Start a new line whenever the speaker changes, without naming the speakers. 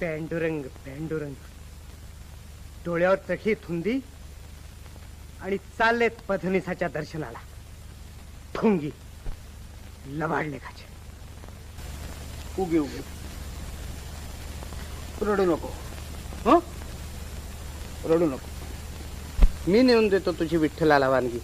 पॅन्डुरंग पॅन्डुरंग. डोळ्यावर चढली थुंदी आणि चाललेत पधनिसाच्या दर्शनाला. ठुंगी लबाडले खाचे.
उगे उगे. रडू नको. हं? रडू नको. मी नेऊन देतो तुझी विठ्ठलाला वानगी.